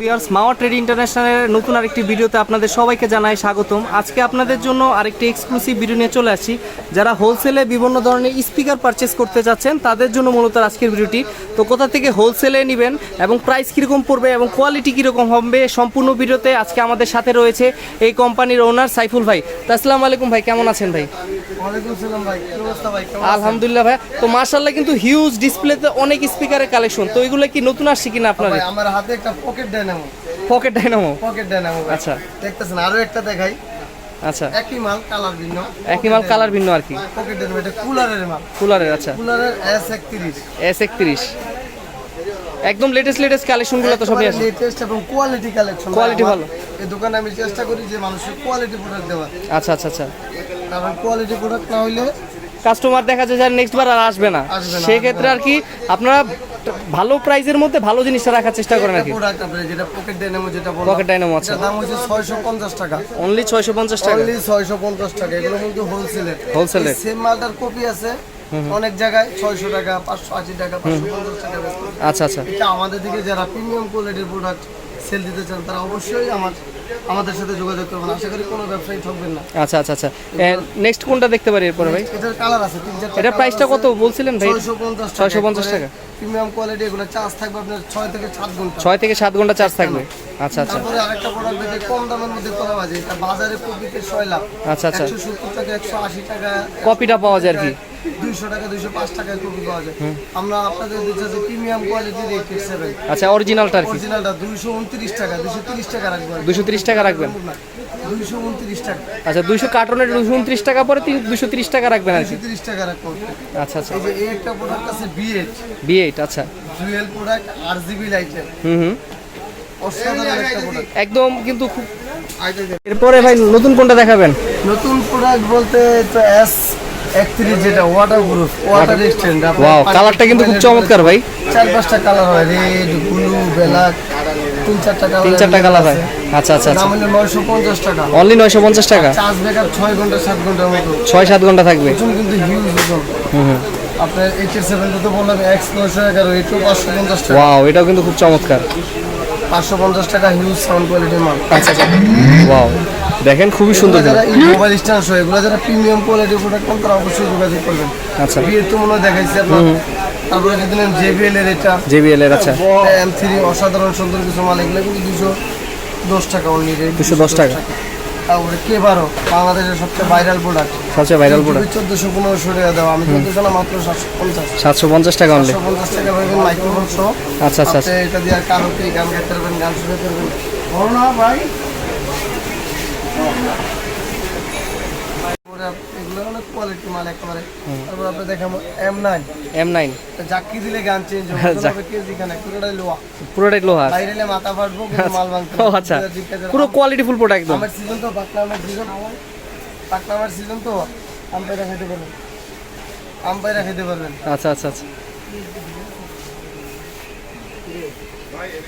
বিয়ার্স মাওয়া trade ইন্টারন্যাশনালের নতুন আরেকটি ভিডিওতে আপনাদের সবাইকে জানাই স্বাগতম। আজকে আপনাদের জন্য আরেকটি এক্সক্লুসিভ ভিডিও নিয়ে চলে আসি যারা হোলসেলে বিভিন্ন ধরনের স্পিকার পারচেস করতে যাচ্ছেন তাদের জন্য মূলত আজকের ভিডিওটি। তো কোথা থেকে হোলসেলে নেবেন এবং প্রাইস কীরকম পড়বে এবং কোয়ালিটি কীরকম হবে সম্পূর্ণ ভিডিওতে আজকে আমাদের সাথে রয়েছে এই কোম্পানির ওনার সাইফুল ভাই। তো আসসালামু আলাইকুম ভাই কেমন আছেন ভাই? আলহামদুলিল্লাহ ভাই। তো মার্শাল্লাহ কিন্তু হিউজ ডিসপ্লেতে অনেক স্পিকারের কালেকশন তো এগুলো কি নতুন আসছে কিনা আপনার আমার হাতে একটা pocket dynamo pocket dynamo pocket dynamo আচ্ছা। দেখতেছেন আরও একটা দেখাই। আচ্ছা। একই মাল কালার ভিন্ন। একই মাল কালার ভিন্ন আর কি। পকেট ডায়নামো এটা কুলারের মাল। কুলারের আচ্ছা। কুলারের এস একত্রিশ। এস একত্রিশ। একদম লেটেস্ট লেটেস্ট কালেকশনগুলো তো সবই আছে। লেটেস্ট এবং কোয়ালিটি কালেকশন Quality ভালো। এই দোকানে আমি চেষ্টা করি যে মানুষের কোয়ালিটি প্রোডাক্ট দেওয়ার। আচ্ছা আচ্ছা আচ্ছা। কারণ কোয়ালিটি প্রোডাক্ট না হইলে কাস্টমার দেখা যায় যে নেক্সট বার আর আসবে না। আসবে না, সেক্ষেত্রে আর কি আপনারা ভালো প্রাইজের মধ্যে ভালো জিনিসটা রাখার চেষ্টা করেন আর কি। প্রোডাক্ট আপনার যেটা পকেট ডায়নামো যেটা বললাম পকেট ডাইনামো আছে। দাম হচ্ছে ছয়শো পঞ্চাশ টাকা। অনলি ছয়শো পঞ্চাশ টাকা? অনলি ছয়শো পঞ্চাশ টাকা এগুলো কিন্তু হোলসেলের Wholesale-এর। সেম মালটার কপি আছে অনেক জায়গায় ছয়শো টাকা পাঁচশো আশি টাকা পাঁচশো পঞ্চাশ টাকা আচ্ছা আচ্ছা। এটা আমাদের দিকে যারা প্রিমিয়াম কোয়ালিটির প্রোডাক্ট সেল দিতে চান তারা অবশ্যই আমার আমাদের সাথে যোগাযোগ করবেন। আশা করি কোনো ব্যবসায়ী ঠকবেন না। আচ্ছা আচ্ছা আচ্ছা। নেক্সট কোনটা দেখতে পারি এরপরে ভাই? এটার কালার আছে তিন চারটা এটার প্রাইসটা কত বলছিলেন ভাই? ছয়শো পঞ্চাশ 650 টাকা। প্রিমিয়াম কোয়ালিটি এগুলো চার্জ থাকবে আপনার ছয় থেকে সাত ঘণ্টা। ছয় থেকে সাত ঘণ্টা চার্জ থাকবে। আচ্ছা আচ্ছা। তারপরে আরেকটা প্রোডাক্ট দেখে কম দামের মধ্যে করা বাজে এটা বাজারে কপিতে ছয় লাখ। আচ্ছা আচ্ছা। একশো সত্তর টাকা একশো আশি টাকা। কপিটা পাওয়া যায় আর কি। দুইশো টাকা দুইশো পাঁচ টাকায় কপি পাওয়া যায়। আমরা আপনাদের দিচ্ছি যে প্রিমিয়াম কোয়ালিটির এইট সেভেন আচ্ছা অরিজিনালটা অরিজিনালটা দুইশো উনত্রিশ টাকা দুইশো তিরিশ টাকা রাখব দুশো তিরিশ টাকা রাখবেন? দুইশো উনত্রিশ টাকা। আচ্ছা দুইশো কার্টনের দুশো উনত্রিশ টাকা পরে দুশো তিরিশ টাকা রাখবেন আর কি? দুইশো তিরিশ টাকা রাখব। আচ্ছা আচ্ছা। এই যে এই একটা প্রোডাক্ট আছে বিএড বি এইট আচ্ছা। জুয়েল প্রোডাক্ট আর জিবি লাইটের হুম হুম। অসাধারণ একটা প্রোডাক্ট একদম কিন্তু খুব এরপরে ভাই নতুন কোনটা দেখাবেন? নতুন প্রোডাক্ট বলতে এস একত্রিশ যেটা water proof water resistant wow কালারটা কিন্তু খুব চমৎকার ভাই। চার পাঁচটা কালার হয় রেড ব্লু ব্ল্যাক তিন চারটা কালার তিন চারটা কালার হয়। আচ্ছা আচ্ছা আচ্ছা। দাম হলো নয়শো পঞ্চাশ টাকা। অনলি নয়শো পঞ্চাশ টাকা? চার্জ ব্যাকআপ ছয় ঘণ্টা সাত ঘণ্টার মতো। ছয় সাত ঘণ্টা থাকবে। কিন্তু হিউজ হুম হুম। আপনার এইচ এর সেভেন তো বললাম এক্স নয়শো এগারো এটু পাঁচশো পঞ্চাশ টাকা। ওয়াও এটাও কিন্তু খুব চমৎকার। পাঁচশো পঞ্চাশ টাকা হিউজ সাউন্ড কোয়ালিটির মাল। আচ্ছা আচ্ছা। ওয়াও দেখেন খুবই সুন্দর যারা মোবাইল স্ট্যান্ড সহ এগুলো যারা প্রিমিয়াম কোয়ালিটির প্রোডাক্ট পান তারা অবশ্যই যোগাযোগ করবেন। আচ্ছা। বিয়ের তো মনে হয় দেখাইছি আপনার। তারপরে যদি নেন জেবিএল এর এটা। জেবিএল এর আচ্ছা। এম থ্রি অসাধারণ সুন্দর কিছু মাল এগুলো কিন্তু দুশো দশ টাকা অনলি রেট 210 টাকা। তারপরে কে বারো বাংলাদেশের সবচেয়ে ভাইরাল প্রোডাক্ট সবচেয়ে ভাইরাল প্রোডাক্ট চোদ্দশো পনেরোশো টাকা দেওয়া। আমি চোদ্দশো না মাত্র সাতশো পঞ্চাশ। সাতশো পঞ্চাশ টাকা অনলি পঞ্চাশ টাকা পাবেন মাইক্রোফোন সহ আচ্ছা আচ্ছা আচ্ছা। এটা দিয়ে আর কারও কি গান গাইতে পারবেন গান শুনতে পারবেন? ভাই তারপরে আপ- এগুলো অনেক কোয়ালিটি মাল একেবারে। তারপর আপনি দেখাবো এম নাইন এম নাইন জাকি দিলে গান চেঞ্জ হবে। কেজি খানে পুরোটাই লোয়া পুরোটাই লোহার বাইরে মাথা ফাটবো মাল ভাঙতে ও আচ্ছা। পুরো কোয়ালিটি ফুল প্রোডাক্ট একদম। আমার সিজন তো পাকনা আমার সিজন পাকনা আমার সিজন তো আম্পাইরা খাইতে পারবেন। আচ্ছা আচ্ছা আচ্ছা।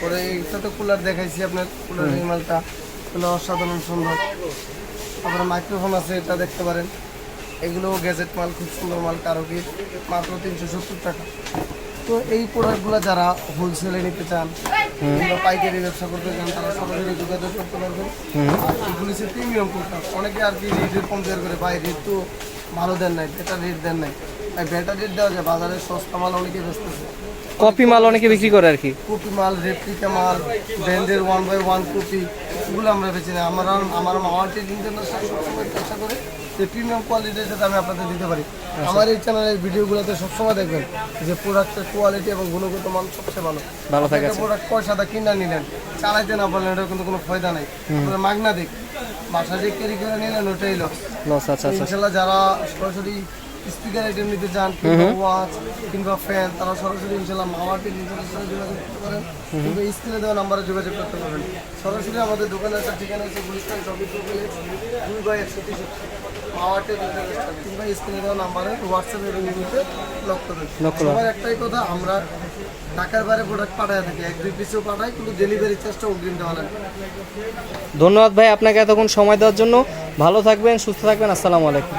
পরে তো কুলার দেখাইছি আপনার কুলার এই মালটা। অসাধারণ সুন্দর। তারপরে মাইক্রোফোন আছে এটা দেখতে পারেন। এগুলো গ্যাজেট মাল খুব সুন্দর মাল কারও কি মাত্র তিনশো সত্তর টাকা। তো এই প্রোডাক্টগুলো যারা হোলসেলে নিতে চান কিংবা পাইকারি ব্যবসা করতে চান তারা সরাসরি যোগাযোগ করতে পারবেন। আর এগুলি হচ্ছে প্রিমিয়াম প্রোডাক্ট অনেকে আর কি রেটের কম্পেয়ার করে ভাই রেট তো ভালো দেন নাই বেটার রেট দেন নাই। বেটার রেট দেওয়া যায় বাজারে সস্তা মাল অনেকে বেচতেছে। কপি মাল অনেকে বিক্রি করে আর কি। কপি মাল রেপ্লিকা মাল ব্র্যান্ডের ওয়ান বাই ওয়ান কপি এগুলো আমরা বেছে নিই আমার আমার মাওয়ার্টের ইন্টারন্যাশনাল সবসময় চেষ্টা করে যে প্রিমিয়াম কোয়ালিটির সাথে আমি আপনাদের দিতে পারি। আমার এই চ্যানেলের ভিডিওগুলোতে সবসময় দেখবেন যে প্রোডাক্টের কোয়ালিটি এবং গুণগত মান সবচেয়ে ভালো। ভালো থাকে প্রোডাক্ট পয়সাটা কিনা নিলেন চালাইতে না পারলেন এটা কিন্তু কোনো ফায়দা নাই। মাগনা দিক বাসা যে ক্যারি করে নিলেন ওটাই লস লস আচ্ছা আচ্ছা। ইনশাল্লাহ যারা সরাসরি স্পিকার আইটেম নিতে চান কিংবা ওয়াচ কিংবা ফ্যান তারা সরাসরি ইনশাল্লাহ মামাকে নিজের সাথে যোগাযোগ করতে পারেন। কিংবা স্ক্রিনে দেওয়া নাম্বারে যোগাযোগ করতে পারবেন। সরাসরি আমাদের দোকানের একটা ঠিকানা হচ্ছে গুলিস্তান চব্বিশ দুই বাই একশো তেষট্টি মাওয়াটের কিংবা স্ক্রিনে দেওয়া নাম্বারে হোয়াটসঅ্যাপ এবং করবেন লক করবেন। সবার একটাই কথা আমরা ঢাকার বাইরে প্রোডাক্ট পাঠায় থাকি এক দুই পিসেও পাঠাই কিন্তু ডেলিভারি চার্জটা অগ্রিম দেওয়া লাগে। ধন্যবাদ ভাই আপনাকে এতক্ষণ সময় দেওয়ার জন্য। ভালো থাকবেন সুস্থ থাকবেন আসসালামু আলাইকুম।